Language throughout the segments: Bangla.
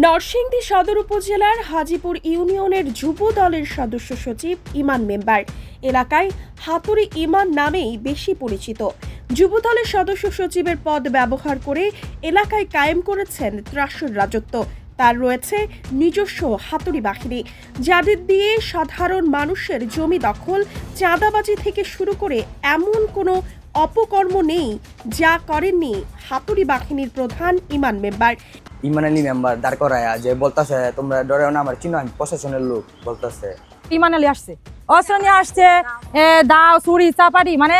নরসিংদী সদর উপজেলার হাজিপুর ইউনিয়নের যুব দলের সদস্য সচিব ইমান মেম্বার। এলাকায় হাতুড়ি ইমান নামেই বেশি পরিচিত। যুব দলের সদস্য সচিবের পদ ব্যবহার করে এলাকায় কায়েম করেছেন ত্রাসের রাজত্ব। তার রয়েছে নিজস্ব হাতুড়ি বাহিনী। যাদের দিয়ে সাধারণ মানুষের জমি দখল, চাঁদাবাজি থেকে শুরু করে এমন কোনো অপকর্ম নেই যা করেননি হাতুড়ি বাহিনীর প্রধান ইমান মেম্বার। ইমান আলী মেম্বার দাঁড় করায়া যে বলতাছে, তোমরা ডরেও না, আমার চিনো, আমি প্রশাসনের লোক, বলতেছে। ইমান আসছে। অস্ত্র নিয়ে আসছে দাও, চুরি চাপাড়ি মানে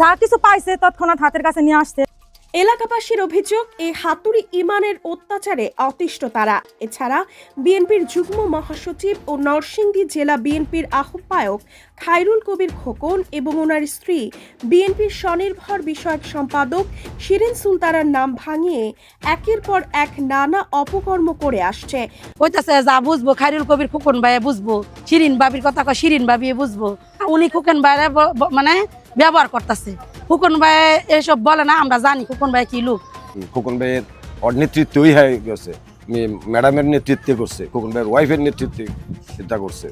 যা কিছু পাইছে তৎক্ষণাৎ হাতের কাছে নিয়ে আসছে। এলাকাবাসীর অভিযোগ এই হাতুড়ি ইমানের অত্যাচারে অতিষ্ঠ তারা। এছাড়া বিএনপির যুগ্ম মহাসচিব ও নরসিংদী জেলা বিএনপির আহ্বায়ক খায়রুল কবির খোকন এবং ওনার স্ত্রী বিএনপির স্বনির্ভর বিষয়ক সম্পাদক শিরিন সুলতানার নাম ভাঙিয়ে একের পর এক নানা অপকর্ম করে আসছে। কইতাছে, যা বুঝব খাইরুল কবির ফুকন ভাইয়ে বুঝব, শিরিন বাবির কথা শিরিন বাবি বুঝব। উনি ফুকন ভাইয়ের মানে ব্যবহার করতেছে। ফুকন ভাই এসব বলে না আমরা জানি ফুকন ভাই কি লোক। খোকন ভাইয়ের ওর নেতৃত্বই হয়ে গেছে। ম্যাডামের নেতৃত্বে করছে খোকন ভাইয়ের ওয়াইফের নেতৃত্বে চিন্তা করছে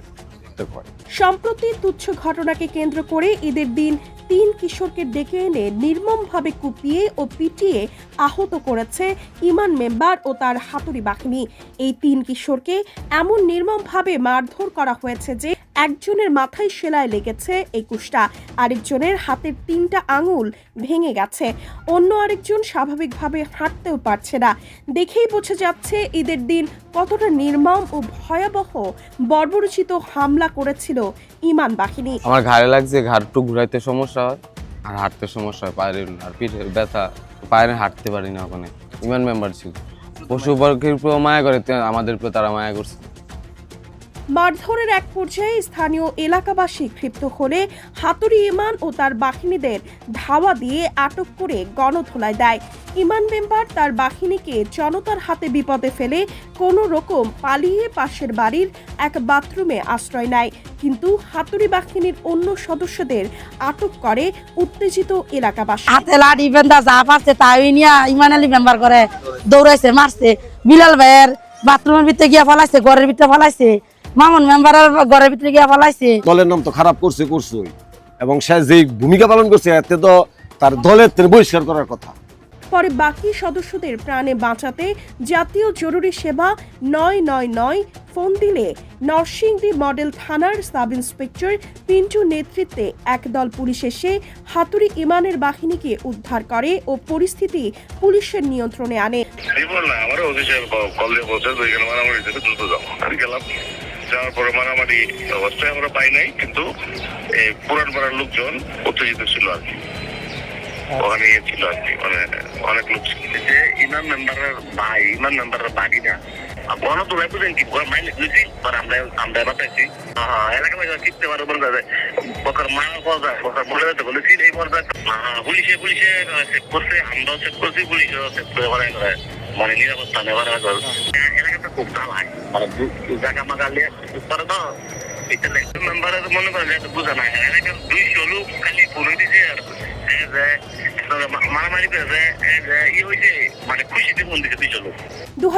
সম্প্রতি তুচ্ছ ঘটনাকে কেন্দ্র করে ঈদের দিন তিন কিশোরকে ডেকে এনে নির্মমভাবে কুপিয়ে ও পিটিয়ে আহত করেছে ইমান মেম্বার ও তার হাতুড়ি বাহিনী। এই তিন কিশোরকে এমন নির্মমভাবে মারধর করা হয়েছে যে একজনের মাথায় সেলাই লেগেছে একুশটা। আরেকজনের হাতের তিনটা আঙুল ভেঙে গেছে। অন্য আরেকজন স্বাভাবিকভাবে হাঁটতেও পারছে না। দেখেই বোঝা যাচ্ছে ঈদের দিন কতটা নির্মম ও ভয়াবহ বর্বরচিত হামলা করেছিল ইমান বাহিনী। আমার ঘাড়ে লাগছে ঘাড়টু ঘুরাইতে সমস্যা হয়, আর হাঁটতে সমস্যা হয়, পায়ের আর পিঠের ব্যথা, পায়ের হাঁটতে পারি না ওখানে। ইমান মেম্বার ছিল। পশু পাখির উপর মায়া করে আমাদের উপর তারা মায়া করছে। মারধরের এক পর্যায়ে স্থানীয় এলাকাবাসী ক্ষিপ্ত হলে হাতুড়ি ইমান ও তার বাহিনীদের ধাওয়া দিয়ে আটক করে গণধোলায় দেয়। ইমান মেম্বার তার বাহিনীকে জনতার হাতে বিপদে ফেলে কোনো রকম পালিয়ে পাশের বাড়ির এক বাথরুমে আশ্রয় নেয়। কিন্তু হাতুড়ি বাহিনীর অন্য সদস্যদের আটক করে উত্তেজিত এলাকাবাসী। হাতে লাঠি বেন্দা যা পারছে তাই নিয়ে ইমান আলী মেম্বার করে দৌড়াইছে, মারছে। বিলাল ভাইয়ের বাথরুমের ভিতরে গিয়ে ফলাইছে, ঘরের ভিতরে ফলাইছে। মামুন মেম্বারের ঘরের ভিতরে গিয়া ফলাইছে দলের নাম তো খারাপ করছে করছই। এবং সে যেই ভূমিকা পালন করছে এতে তো তার দলের বহিষ্কার করার কথা। পরে বাকি সদস্যদের প্রাণে বাঁচাতে জাতীয় জরুরি সেবা নয় নয় নয় ফোন দিলে নরসিংদী মডেল থানার সাব ইন্সপেক্টর পিন্টু নেতৃত্বে একদল পুলিশ এসে হাতুড়ি ইমানের বাহিনীকে উদ্ধার করে ও পরিস্থিতি পুলিশের নিয়ন্ত্রণে আনে। যাওয়ার পরে মারামারি অবস্থায় আমরা পাই নাই, কিন্তু পুরান পাড়ার লোকজন উত্তেজিত ছিল আর কি। ওখানে ছিল আর কি মানে অনেক লোক যে ইমাম মেম্বারের ভাই, ইমাম মেম্বারের বাড়ি না এলাকা থেকে পারো বলতে হবে বকর মা কথা বকর বলে পুলিশে পুলিশে চেক করছে, আমরাও চেক করছি, পুলিশও চেক করে। মানে নিরাপত্তা নেওয়ার এলাকাটা খুব মানে জায়গা মাগা লিয়ে করে তো? এটা মেম্বারের মনে করেন যে বুঝে না এলাকার দুইশো লোক খালি ফোনে দিছে আর এই যে মারামারি করেছে এই ই হয়েছে মানে খুশিতে ফোন দিছে দুইশো লোক দু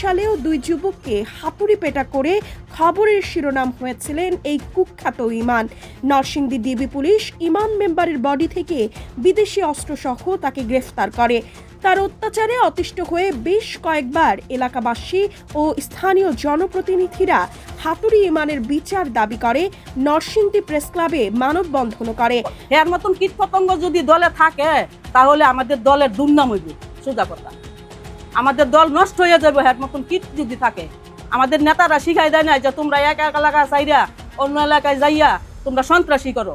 সালেও দুই যুবককে হাতুড়ি পেটা করে খবরের শিরোনাম হয়েছিলেন এই কুখ্যাত ইমান নরসিংদী ডিবি পুলিশ ইমান মেম্বারের বডি থেকে বিদেশি অস্ত্রসহ তাকে গ্রেফতার করে। তার অত্যাচারে অতিষ্ঠ হয়ে বেশ কয়েকবার এলাকাবাসী ও স্থানীয় জনপ্রতিনিধিরা হাতুড়ি ইমানের বিচার দাবি করে, নরসিংদী প্রেস ক্লাবে মানববন্ধনও করে। এর মতন কীট পতঙ্গ যদি দলে থাকে, তাহলে আমাদের দলের দুর্নাম হইবে। সোজা কথা। আমাদের দল নষ্ট হয়ে যাবে, এর মতন কীট যদি থাকে আমাদের নেতারা শিখাই দেয় না যে তোমরা এক এলাকা চাইরা অন্য এলাকায় যাইয়া তোমরা সন্ত্রাসী করো।